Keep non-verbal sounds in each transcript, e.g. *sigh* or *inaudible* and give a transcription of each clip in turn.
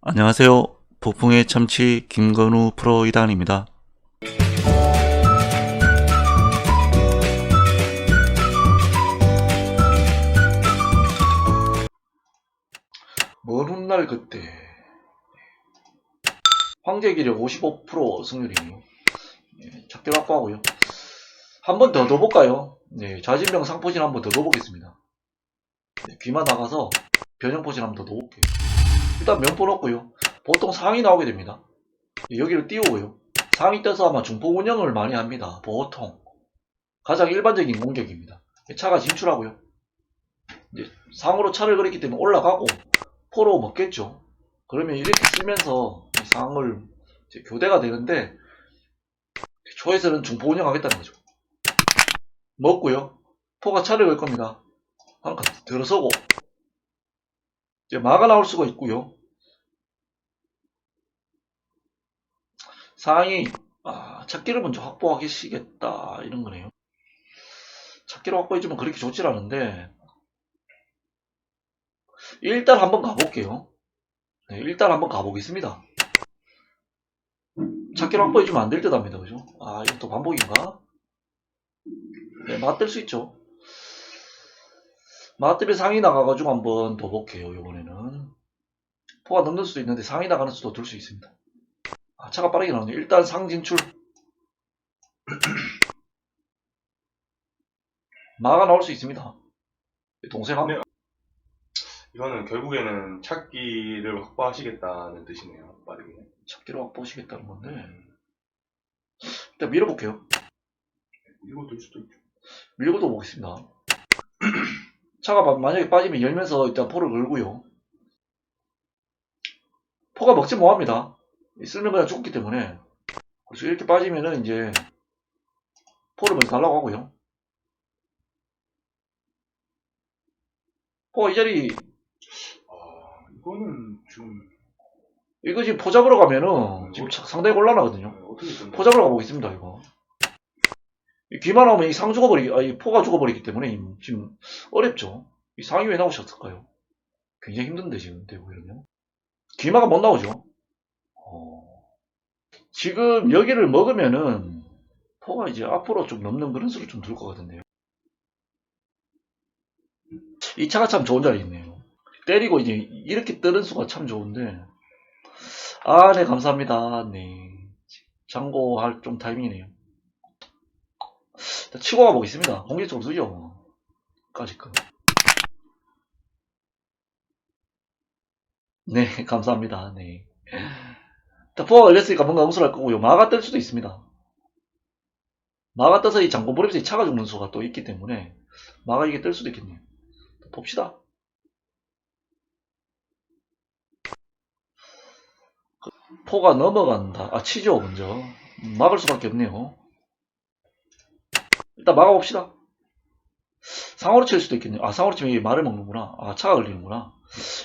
안녕하세요. 폭풍의 참치 김건우 프로 이단입니다. 먼 훗날 그때 황제기력 55% 승률이 예, 작별 확보하고요. 한 번 더 넣어볼까요? 네, 좌진병 상포진 한 번 더 넣어보겠습니다. 네, 귀만 나가서 변형포진 한 번 더 넣어볼게요. 일단 면포 넣고요. 보통 상이 나오게 됩니다. 여기를 띄우고요. 상이 떠서 아마 중폭 운영을 많이 합니다. 보통. 가장 일반적인 공격입니다. 차가 진출하고요. 이제 상으로 차를 그렸기 때문에 올라가고 포로 먹겠죠. 그러면 이렇게 쓰면서 이 상을 교대가 되는데 초에서는 중폭 운영하겠다는 거죠. 먹고요. 포가 차를 걸 겁니다. 한 칸 들어서고 이제 마가 나올 수가 있고요. 상이 아, 찾기를 먼저 확보하시겠다 이런 거네요. 찾기를 확보해주면 그렇게 좋질 않은데 일단 한번 가볼게요. 네, 일단 한번 가보겠습니다. 찾기를 확보해주면 안 될 듯 합니다. 그죠? 아, 이것도 반복인가? 네, 맞들 수 있죠. 맞들이 상이 나가가지고 한번 더 볼게요. 이번에는 포가 넘는 수도 있는데 상이 나가는 수도 들수 있습니다. 아, 차가 빠르게 나오네요. 일단 상 진출. *clears throat* 마가 나올 수 있습니다. 동생 한 네. 이거는 결국에는 찾기를 확보하시겠다는 뜻이네요. 빠르게. 찾기로 확보시겠다는 건데 일단 밀어볼게요. 이거 될 수도 있죠. 밀고도 보겠습니다. *clears throat* 차가 마- 만약에 빠지면 열면서 일단 포를 걸고요. 포가 먹지 못합니다. 쓸면 그냥 죽기 때문에. 그래서 이렇게 빠지면은 이제 포를 먼저 달라고 하고요. 포가 이 자리, 아, 이거는 지금 이거 지금 포 잡으러 가면은 지금 차- 상당히 곤란하거든요. 네, 어떻게 좀포 잡으러 가보겠습니다, 이거. 나오면 이 상 죽어버리기, 아, 이 포가 죽어버리기 때문에 이- 지금 어렵죠. 이 상이 왜 나오셨을까요? 굉장히 힘든데, 지금 되고 이러면. 귀마가 못 나오죠. 어, 지금 여기를 먹으면은 포가 이제 앞으로 좀 넘는 그런 수를 좀들것 같은데요. 이 차가 참 좋은 자리에 있네요. 때리고 이제 이렇게 뜨는 수가 참 좋은데. 아, 네, 감사합니다. 네. 장고할 좀 타이밍이네요. 일단 치고 가보겠습니다. 공격적으로 쓰죠. 뭐. 까짓 거. 네, *laughs* 감사합니다. 네. 일단 포가 걸렸으니까 뭔가 응수할 거고요. 마가 뜰 수도 있습니다. 마가 떠서 이 장고 버리면서 이 차가 죽는 수가 또 있기 때문에 마가 이게 뜰 수도 있겠네요. 봅시다. 포가 넘어간다. 아, 치죠, 먼저. 막을 수밖에 없네요. 일단 막아봅시다. 상어로 칠 수도 있겠네요. 아, 상어로 치면 이게 말을 먹는구나. 아, 차가 걸리는구나.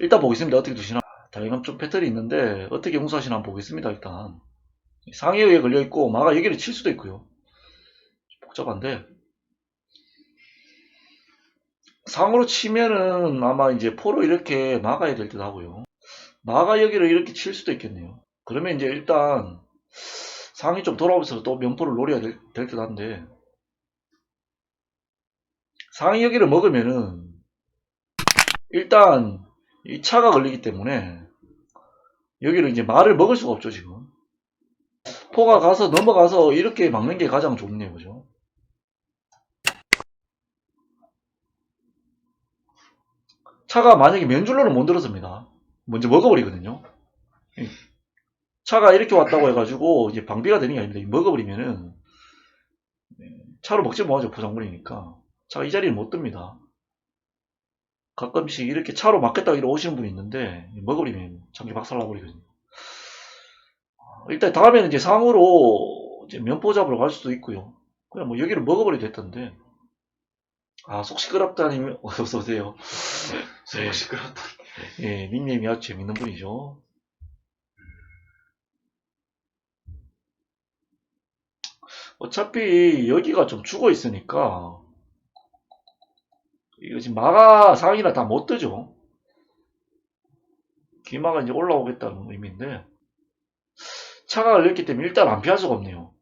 일단 보겠습니다. 어떻게 두시나. 다양한 좀 패턴이 있는데, 어떻게 응수하시나 한번 보겠습니다, 일단. 상에 의해 걸려있고, 마가 여기를 칠 수도 있고요. 복잡한데. 상으로 치면은 아마 이제 포로 이렇게 막아야 될 듯 하고요. 마가 여기를 이렇게 칠 수도 있겠네요. 그러면 이제 일단 상이 좀 돌아오면서 또 면포를 노려야 될 듯 한데 상이 여기를 먹으면은 일단 이 차가 걸리기 때문에 여기를 이제 말을 먹을 수가 없죠 지금. 포가 가서 넘어가서 이렇게 막는 게 가장 좋네요 그죠? 차가 만약에 면줄로는 못 들어섭니다. 먼저 먹어버리거든요. 이 차가 이렇게 왔다고 해가지고 이제 방비가 되는 게 아닙니다. 먹어버리면은 네, 차로 먹지 못하죠 포장물이니까 차가 이 자리를 못 듭니다. 가끔씩 이렇게 차로 막겠다고 이러 오시는 분이 있는데 먹어버리면 장기 박살 나버리거든요. 일단 다음에는 이제 상으로 이제 면포 잡으러 갈 수도 있고요. 그냥 뭐 여기를 먹어버려도 됐던데 아 속 시끄럽다님 *laughs* 어서 오세요. 네. *laughs* 속 시끄럽다. 예, 닉네임이 아주 재밌는 분이죠. 어차피 여기가 좀 죽어 있으니까 이거 지금 마가 상이라 다 못 뜨죠. 기마가 이제 올라오겠다는 의미인데 차가 걸렸기 때문에 일단 안 피할 수가 없네요.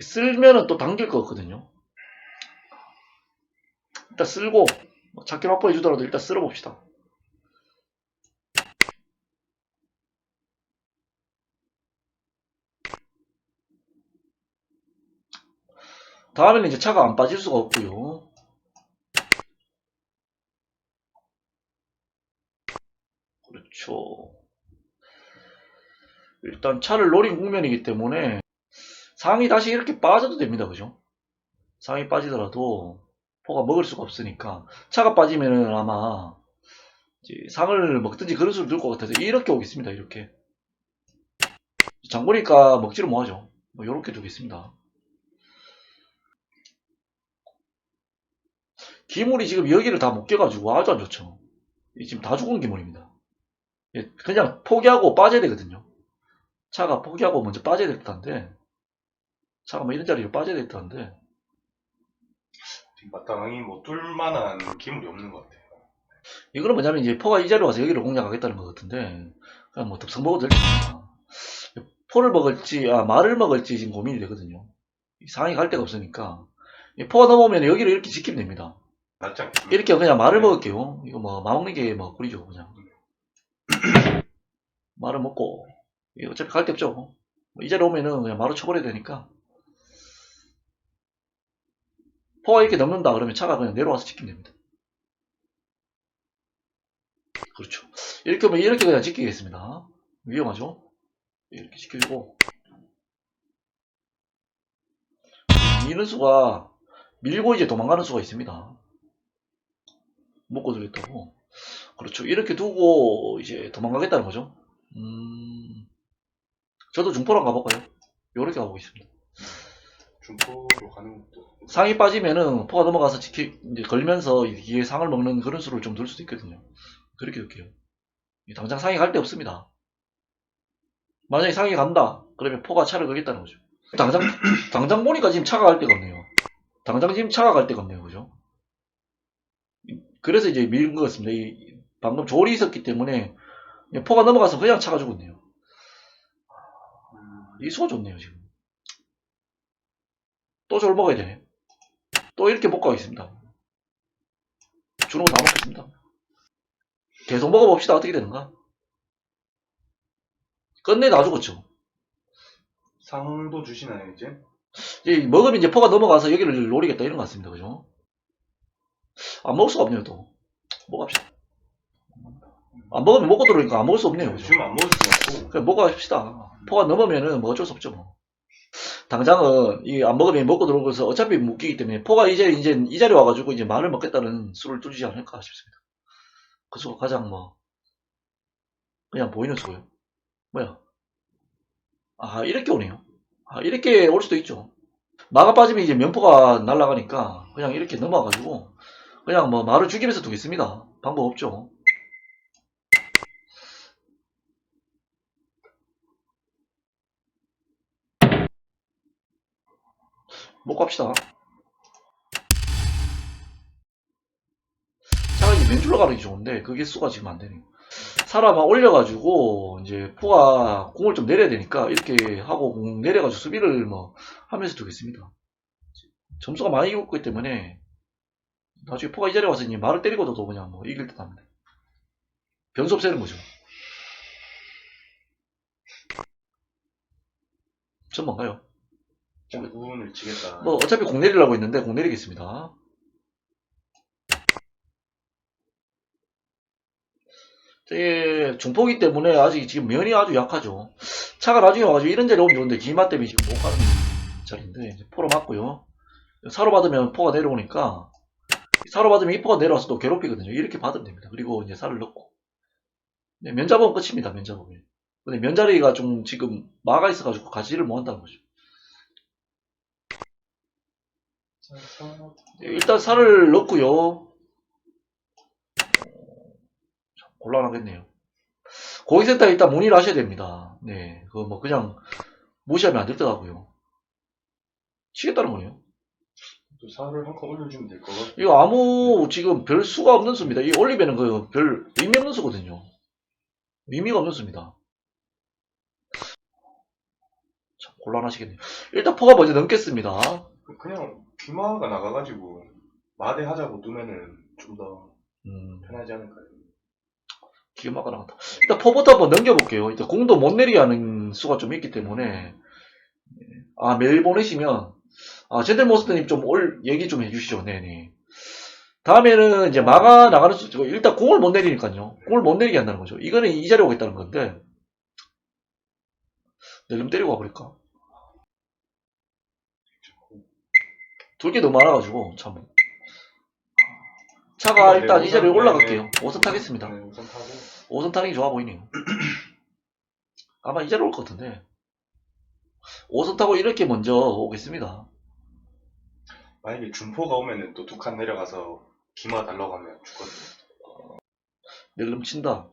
쓸면은 또 당길 것 같거든요. 일단 쓸고 뭐 작게 확보해 주더라도 일단 쓸어 봅시다. 다음에는 이제 차가 안 빠질 수가 없고요. 그렇죠. 일단 차를 노린 국면이기 때문에 상이 다시 이렇게 빠져도 됩니다. 그죠? 상이 빠지더라도 포가 먹을 수가 없으니까 차가 빠지면은 아마 상을 먹든지 수를 들것 같아서 이렇게 오겠습니다. 이렇게 장보니까 먹지를 못하죠. 뭐 이렇게 두겠습니다. 기물이 지금 여기를 다 못 깨가지고 아주 안 좋죠. 이 지금 다 죽은 기물입니다. 예, 그냥 포기하고 빠져야 되거든요. 차가 포기하고 먼저 빠져야 될 듯한데, 차가 뭐 이런 자리로 빠져야 될 듯한데, 지금 마땅히 뭐 뚫만한 기물이 없는 것 같아요. 이거는 뭐냐면 이제 포가 이 자리로 와서 여기를 공략하겠다는 것 같은데, 그냥 뭐 득성 먹어도 될 겁니다. 포를 먹을지, 아, 말을 먹을지 지금 고민이 되거든요. 이 상이 갈 데가 없으니까. 이 포가 넘어오면 여기를 이렇게 지키면 됩니다. 이렇게 그냥 말을 네. 먹을게요. 이거 뭐, 마먹는 게 뭐, 꿀이죠, 그냥. 말을 먹고, 이거 어차피 갈 데 없죠. 뭐이 자리에 오면은 그냥 마루 쳐버려야 되니까. 포가 이렇게 넘는다 그러면 차가 그냥 내려와서 지키면 됩니다. 그렇죠. 이렇게 하면 이렇게 그냥 지키겠습니다. 위험하죠? 이렇게 지켜주고. 미는 수가 밀고 이제 도망가는 수가 있습니다. 묶어두겠다고. 그렇죠. 이렇게 두고 이제 도망가겠다는 거죠. 음, 저도 중포랑 가볼까요? 요렇게 가보겠습니다. 중포로 가는 것도 상이 빠지면은 포가 넘어가서 지키, 이제 걸면서 이게 상을 먹는 그런 수를 좀 둘 수도 있거든요. 그렇게 둘게요. 당장 상이 갈 데 없습니다. 만약에 상이 간다. 그러면 포가 차를 걸겠다는 거죠. 당장, 당장 보니까 지금 차가 갈 데가 없네요. 당장 지금 차가 갈 데가 없네요. 그죠? 그래서 이제 밀은 것 같습니다. 이- 방금 조리 있었기 때문에 포가 넘어가서 그냥 차가 죽었네요. 이 수가 좋네요, 지금. 또 저걸 먹어야 되네. 또 이렇게 못 가겠습니다. 주는 거 다 먹겠습니다. 계속 먹어봅시다. 어떻게 되는가? 끝내 다 죽었죠. 상도 주시나요 이제? 이제 먹으면 이제 포가 넘어가서 여기를 노리겠다 이런 것 같습니다. 그죠? 안 먹을 수가 없네요, 또. 먹읍시다. 안 먹으면 먹고 들어오니까 안 먹을 수 없네요. 그죠? 지금 안 먹을 수 없고 그냥 먹어갑시다. 포가 넘으면은 뭐 어쩔 수 없죠, 뭐. 당장은 이 안 먹으면 먹고 들어오고서 어차피 묶이기 때문에 포가 이제 이제 이 자리에 와가지고 이제 말을 먹겠다는 수를 뚫지 않을까 싶습니다. 그 수가 가장 뭐 그냥 보이는 수고요. 뭐야? 아 이렇게 오네요. 아 이렇게 올 수도 있죠. 마가 빠지면 이제 면포가 날아가니까 그냥 이렇게 넘어가가지고 그냥 뭐 말을 죽이면서 두겠습니다. 방법 없죠. 못 갑시다. 이제 맨줄로 가는 게 좋은데 그게 수가 지금 안 되네요. 사람 올려가지고 이제 포가 공을 좀 내려야 되니까 이렇게 하고 공 내려가지고 수비를 뭐 하면서 두겠습니다. 점수가 많이 오기 때문에 나중에 포가 이 자리에 와서 이제 말을 때리고도 그냥 뭐 이길 듯 합니다. 변수 없애는 거죠. 전 뭔가요? 부분을 치겠다. 뭐 어차피 공 내리려고 했는데 공 내리겠습니다. 이게 중포기 때문에 아직 지금 면이 아주 약하죠. 차가 나중에 와가지고 이런 자리 오면 좋은데 기마 때문에 지금 못 가는 자리인데 포로 맞고요. 사로 받으면 포가 내려오니까 사로 받으면 이 포가 내려와서 또 괴롭히거든요. 이렇게 받으면 됩니다. 그리고 이제 살을 넣고 네, 면 잡으면 끝입니다. 면 잡으면. 근데 면 자리가 좀 지금 막아 있어가지고 가지를 못한다는 거죠. 일단 살을 넣고요. 참 곤란하겠네요. 고객센터 일단 문의를 하셔야 됩니다. 네, 그거 뭐 그냥 무시하면 안 될 듯 하고요. 치겠다는 거네요. 또 살을 한칸 올려주면 될 거고. 이거 아무 지금 별 수가 없는 수입니다. 이 올리면은 그 별 의미 없는 수거든요. 의미가 없는 수입니다. 참 곤란하시겠네요. 일단 포가 먼저 넘겠습니다. 그냥 귀마가 나가가지고 마대하자고 두면은 좀 더 음, 편하지 않을까요? 막아 나갔다. 일단 포부터 한번 넘겨볼게요. 일단 공도 못 내리게 하는 수가 좀 있기 때문에 아 메일 보내시면 아 젠틀모스터님 좀 올 얘기 좀 해주시죠. 네네. 다음에는 이제 마가 나가는 수 있고 일단 공을 못 내리니까요. 공을 못 내리게 한다는 거죠. 이거는 이 자리에 오겠다는 건데 낼름 때리고 와버릴까? 돌게 너무 많아가지고 참 차가 네, 일단 이 자리에 우선, 올라갈게요. 네. 5선 타겠습니다. 네, 우선 타고 5선 타는 게 좋아 보이네요. 아마 이 자리에 올 것 같은데. 5선 타고 이렇게 먼저 오겠습니다. 만약에 준포가 오면은 또 두 칸 내려가서 기마 달라고 하면 죽거든요. 낼름 친다.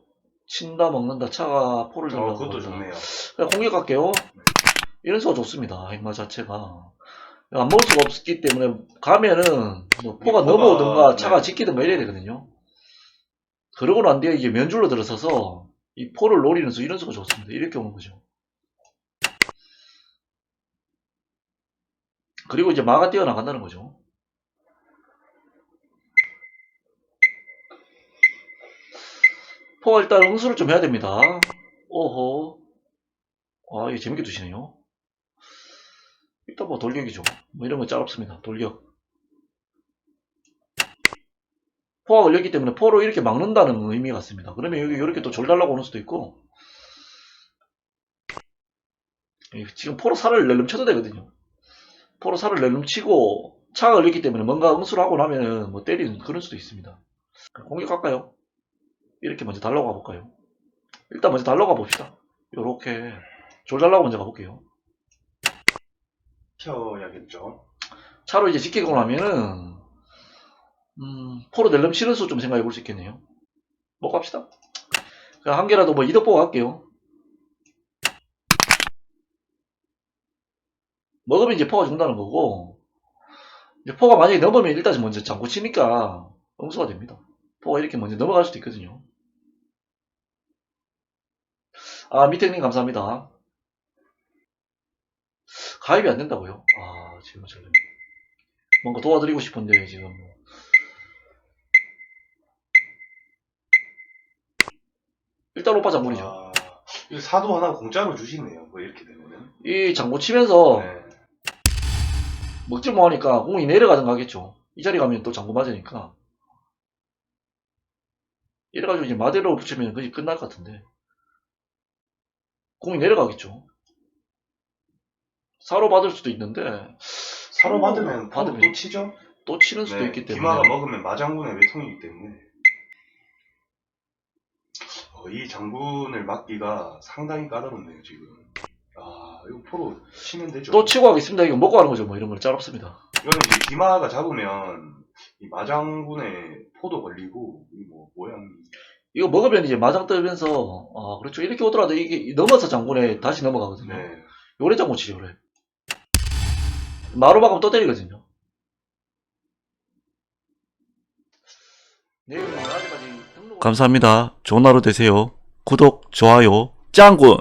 친다 먹는다. 차가 포를 어, 들어가고. 그것도 좋네요. 그냥 공격할게요. 이런 수가 좋습니다. 행마 자체가. 안 먹을 수가 없기 때문에 가면은 뭐 포가 넘어오든가 차가 네. 지키든가 이래야 되거든요. 그러고 난 뒤에 이게 면줄로 들어서서 이 포를 노리는 수 이런 수가 좋습니다. 이렇게 오는 거죠. 그리고 이제 마가 뛰어나간다는 거죠. 포가 일단 응수를 좀 해야 됩니다. 오호. 아, 이게 재밌게 두시네요. 일단 뭐 돌격이죠. 뭐 이런 건 짤없습니다. 돌격. 포가 걸렸기 때문에 포로 이렇게 막는다는 의미가 있습니다. 그러면 여기 이렇게 또 졸 달라고 오는 수도 있고. 이 지금 포로 살을 낼름 쳐도 되거든요. 포로 살을 낼름 치고 차가 걸렸기 때문에 뭔가 응수를 하고 나면은 뭐 때리는 그런 수도 있습니다. 공격할까요? 이렇게 먼저 달라고 가볼까요? 일단 먼저 달라고 가봅시다. 요렇게 졸 달라고 먼저 가볼게요. 켜야겠죠. 차로 이제 지키고 나면은 음, 포로 낼름 치는 수 좀 생각해 볼 수 있겠네요. 먹고 갑시다. 그냥 한 개라도 뭐 이득 보고 갈게요. 먹으면 이제 포가 준다는 거고 이제 포가 만약에 넘으면 일단 먼저 장구 치니까 응수가 됩니다. 포가 이렇게 먼저 넘어갈 수도 있거든요. 아 미택님 감사합니다. 가입이 안 된다고요? 아 지금 잘 뭔가 도와드리고 싶은데 지금 뭐. 일단 오빠 장군이죠. 아, 이 사도 하나 공짜로 주시네요. 뭐 이렇게 되면은. 이 장구 치면서 네. 먹질 뭐하니까 공이 내려가든가 하겠죠. 이 자리 가면 또 장구 맞으니까. 이래가지고 이제 마대로 붙이면 거의 끝날 것 같은데. 공이 내려가겠죠. 사로 받을 수도 있는데 사로 받으면 받으면 또 치죠. 또 치는 수도 네, 있기 때문에 기마가 먹으면 마장군의 외통이기 때문에 어, 이 장군을 막기가 상당히 까다롭네요 지금. 아 이거 포로 치면 되죠. 또 치고 가겠습니다. 이거 먹고 가는 거죠. 뭐 이런 건 짤없습니다. 이거는 이제 기마가 잡으면 이 마장군의 포도 걸리고 이 뭐 모양이 이거 먹으면 이제 마장 뜨면서 아 그렇죠. 이렇게 오더라도 이게 넘어서 장군에 다시 넘어가거든요. 네. 요래 장군 치죠, 요래. 마루 박으면 또 때리거든요. 아직까지 등록 감사합니다. 좋은 하루 되세요. 구독, 좋아요, 짱군!